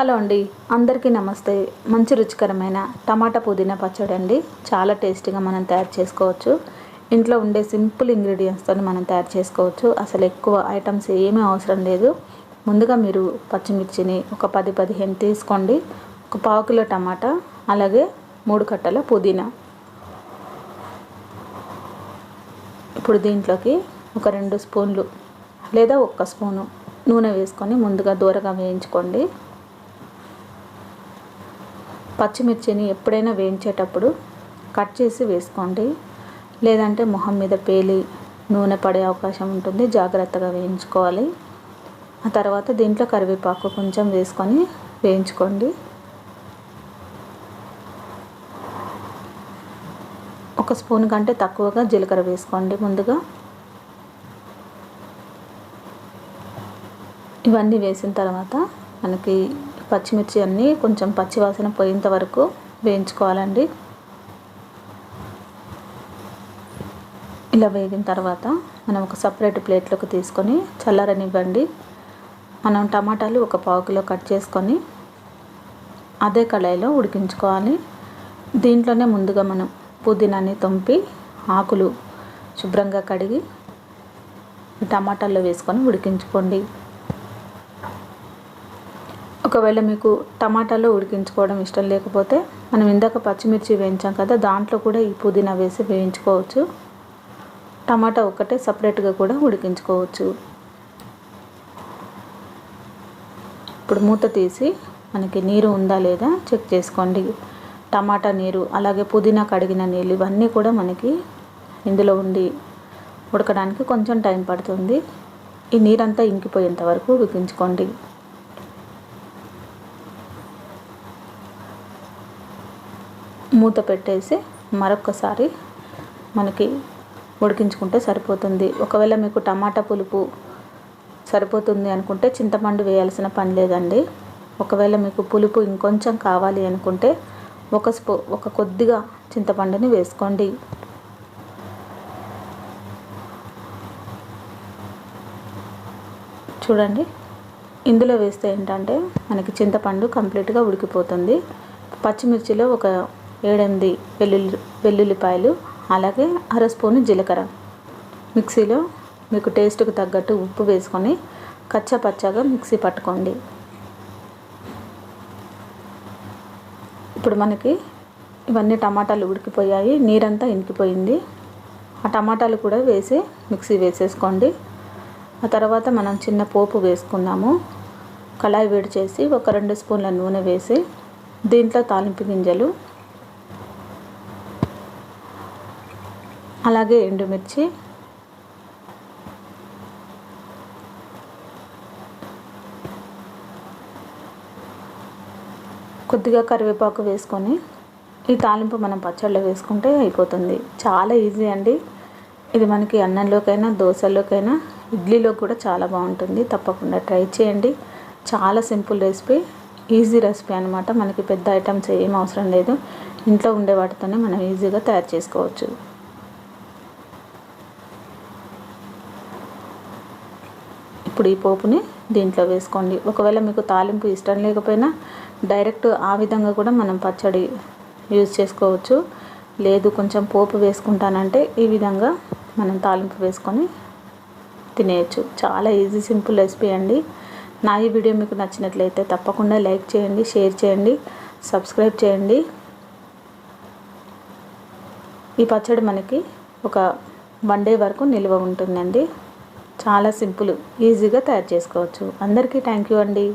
Hello అండి. అందరికీ నమస్తే. మంచి రుచికరమైన టమాటా పుదీనా పచ్చడి అండి. చాలా టేస్టీగా మనం తయారు చేసుకోవచ్చు. ఇంట్లో ఉండే సింపుల్ ఇంగ్రీడియంట్స్తో మనం తయారు చేసుకోవచ్చు. అసలు ఎక్కువ ఐటమ్స్ ఏమీ అవసరం లేదు. ముందుగా మీరు పచ్చిమిర్చిని ఒక పది పదిహేను తీసుకోండి. ఒక పావు కిలో టమాటా అలాగే మూడు కట్టల పుదీనా. ఇప్పుడు దీంట్లోకి ఒక రెండు స్పూన్లు లేదా ఒక్క స్పూను నూనె వేసుకొని ముందుగా దూరగా వేయించుకోండి. పచ్చిమిర్చిని ఎప్పుడైనా వేయించేటప్పుడు కట్ చేసి వేసుకోండి. లేదంటే మొహం మీద పేలి నూనె పడే అవకాశం ఉంటుంది జాగ్రత్తగా వేయించుకోవాలి. ఆ తర్వాత దీంట్లో కరివేపాకు కొంచెం వేసుకొని వేయించుకోండి. ఒక స్పూన్ కంటే తక్కువగా జీలకర్ర వేసుకోండి ముందుగా. ఇవన్నీ వేసిన తర్వాత మనకి పచ్చిమిర్చి అన్నీ కొంచెం పచ్చివాసన పోయేంత వరకు వేయించుకోవాలండి. ఇలా వేగిన తర్వాత మనం ఒక సపరేట్ ప్లేట్లోకి తీసుకొని చల్లారనివ్వండి. మనం టమాటాలు ఒక పావు కిలో కట్ చేసుకొని అదే కళాయిలో ఉడికించుకోవాలి. దీంట్లోనే ముందుగా మనం పుదీనాని తొంపి ఆకులు శుభ్రంగా కడిగి టమాటాల్లో వేసుకొని ఉడికించుకోండి. ఒకవేళ మీకు టమాటాలో ఉడికించుకోవడం ఇష్టం లేకపోతే మనం ఇందాక పచ్చిమిర్చి వేయించాం కదా దాంట్లో కూడా ఈ పుదీనా వేసి వేయించుకోవచ్చు. టమాటా ఒక్కటే సపరేట్గా కూడా ఉడికించుకోవచ్చు. ఇప్పుడు మూత తీసి మనకి నీరు ఉందా లేదా చెక్ చేసుకోండి. టమాటా నీరు అలాగే పుదీనా కడిగిన నీళ్ళు ఇవన్నీ కూడా మనకి ఇందులో ఉండి ఉడకడానికి కొంచెం టైం పడుతుంది. ఈ నీరంతా ఇంకిపోయేంత వరకు ఉడికించుకోండి. మూత పెట్టేసి మరొకసారి మనకి ఉడికించుకుంటే సరిపోతుంది. ఒకవేళ మీకు టమాటా పులుపు సరిపోతుంది అనుకుంటే చింతపండు వేయాల్సిన పని లేదండి. ఒకవేళ మీకు పులుపు ఇంకొంచెం కావాలి అనుకుంటే ఒక స్పూ ఒక కొద్దిగా చింతపండుని వేసుకోండి. చూడండి. ఇందులో వేస్తే ఏంటంటే మనకి చింతపండు కంప్లీట్గా ఉడికిపోతుంది. పచ్చిమిర్చిలో ఒక ఏడెనిమిది వెల్లుల్లి వెల్లుల్లిపాయలు అలాగే అర స్పూను జీలకర్ర. మిక్సీలో మీకు టేస్ట్కి తగ్గట్టు ఉప్పు వేసుకొని కచ్చపచ్చగా మిక్సీ పట్టుకోండి. ఇప్పుడు మనకి ఇవన్నీ టమాటాలు ఉడికిపోయాయి నీరంతా ఇంకిపోయింది ఆ టమాటాలు కూడా వేసి మిక్సీ వేసేసుకోండి. ఆ తర్వాత మనం చిన్న పోపు వేసుకుందాము. కళాయి వేడి చేసి ఒక రెండు స్పూన్ల నూనె వేసి దీంట్లో తాలింపు గింజలు అలాగే ఎండుమిర్చి. కొద్దిగా కరివేపాకు వేసుకొని ఈ తాలింపు మనం పచ్చళ్ళలో వేసుకుంటే అయిపోతుంది. చాలా ఈజీ అండి. ఇది మనకి అన్నంలోకైనా దోశల్లోకైనా ఇడ్లీలో కూడా చాలా బాగుంటుంది. తప్పకుండా ట్రై చేయండి. చాలా సింపుల్ రెసిపీ ఈజీ రెసిపీ అనమాట మనకి పెద్ద ఐటమ్స్ ఏం అవసరం లేదు. ఇంట్లో ఉండే వాటితోనే మనం ఈజీగా తయారు చేసుకోవచ్చు. ఇప్పుడు ఈ పోపుని దీంట్లో వేసుకోండి. ఒకవేళ మీకు తాలింపు ఇష్టం లేకపోయినా డైరెక్ట్ ఆ విధంగా కూడా మనం పచ్చడి యూజ్ చేసుకోవచ్చు. లేదు కొంచెం పోపు వేసుకుంటానంటే ఈ విధంగా మనం తాలింపు వేసుకొని తినేయచ్చు. చాలా ఈజీ సింపుల్ రెసిపీ అండి. నా ఈ వీడియో మీకు నచ్చినట్లయితే తప్పకుండా లైక్ చేయండి షేర్ చేయండి సబ్స్క్రైబ్ చేయండి. ఈ పచ్చడి మనకి ఒక వన్ డే వరకు నిల్వ ఉంటుందండి. చాలా సింపుల్ ఈజీగా తయారు చేసుకోవచ్చు. అందరికీ థ్యాంక్ యూ అండి.